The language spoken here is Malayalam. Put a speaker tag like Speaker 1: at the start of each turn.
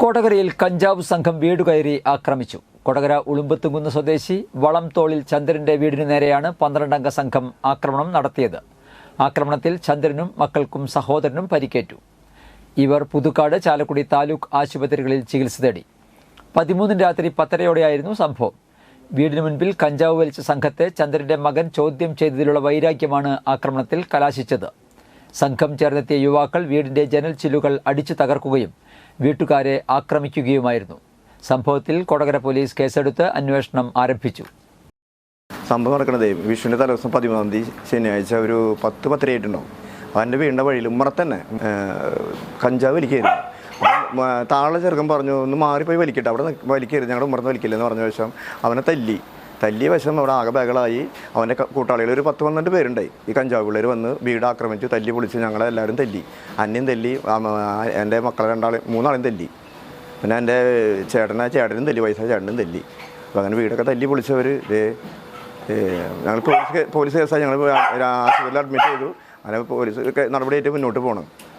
Speaker 1: കൊടകരയിൽ കഞ്ചാവ് സംഘം വീട് കയറി ആക്രമിച്ചു. കൊടകര ഉളുമ്പത്തുകുന്ന് സ്വദേശി വളം തോളിൽ ചന്ദ്രന്റെ വീടിനു നേരെയാണ് പന്ത്രണ്ടംഗ സംഘം ആക്രമണം നടത്തിയത്. ആക്രമണത്തിൽ ചന്ദ്രനും മക്കൾക്കും സഹോദരനും പരിക്കേറ്റു. ഇവർ പുതുക്കാട് ചാലക്കുടി താലൂക്ക് ആശുപത്രികളിൽ ചികിത്സ തേടി. പതിമൂന്നിന് രാത്രി പത്തരയോടെയായിരുന്നു സംഭവം. വീടിനു മുൻപിൽ കഞ്ചാവ് വലിച്ച സംഘത്തെ ചന്ദ്രന്റെ മകൻ ചോദ്യം ചെയ്തതിലുള്ള വൈരാഗ്യമാണ് ആക്രമണത്തിൽ കലാശിച്ചത്. സംഘം ചേർന്നെത്തിയ യുവാക്കൾ വീടിന്റെ ജനൽ ചില്ലുകൾ അടിച്ചു തകർക്കുകയും വീട്ടുകാരെ ആക്രമിക്കുകയുമായിരുന്നു. സംഭവത്തിൽ കൊടകര പോലീസ് കേസെടുത്ത് അന്വേഷണം ആരംഭിച്ചു.
Speaker 2: സംഭവം നടക്കണതേ വിഷുവിന്റെ തലേദിവസം പതിമൂന്നാം തീയതി ശനിയാഴ്ച ഒരു പത്ത് പത്തരയായിട്ടുണ്ടാവും. അവന്റെ വീടിന്റെ വഴിയിൽ ഉമ്മറ തന്നെ കഞ്ചാവ് വലിക്കുകയായിരുന്നു. താഴെ ചെറുക്കൻ പറഞ്ഞു ഒന്ന് മാറിപ്പോയി വലിക്കട്ടെ. അവിടെ വലിക്കരുത്. ഞങ്ങളുടെ ഉമ്മറത്ത് വലിക്കില്ലെന്ന് പറഞ്ഞ ശേഷം അവനെ തല്ലി. തല്ലിയ വശം അവിടെ ആകെ ബഹളായി. അവന്റെ കൂട്ടാളികൾ ഒരു പത്ത് പന്ത്രണ്ട് പേരുണ്ടായി. ഈ കഞ്ചാവ് പിള്ളേർ വന്ന് വീട് ആക്രമിച്ചു തല്ലി പൊളിച്ച് ഞങ്ങളെ എല്ലാവരും തല്ലി. അന്യം തല്ലി എന്റെ മക്കളെ രണ്ടാളും മൂന്നാളും തല്ലി. പിന്നെ എന്റെ ചേട്ടനെ ചേട്ടനും തല്ലി വയസ്സായ ചേട്ടനും തല്ലി. അപ്പോൾ അങ്ങനെ വീടൊക്കെ തല്ലി പൊളിച്ചവർ ഞങ്ങൾ പോലീസ് പോലീസ് കേസായി ഞങ്ങൾ ആശുപത്രിയിൽ അഡ്മിറ്റ് ചെയ്തു. അങ്ങനെ പോലീസ് നടപടിയായിട്ട് മുന്നോട്ട് പോകണം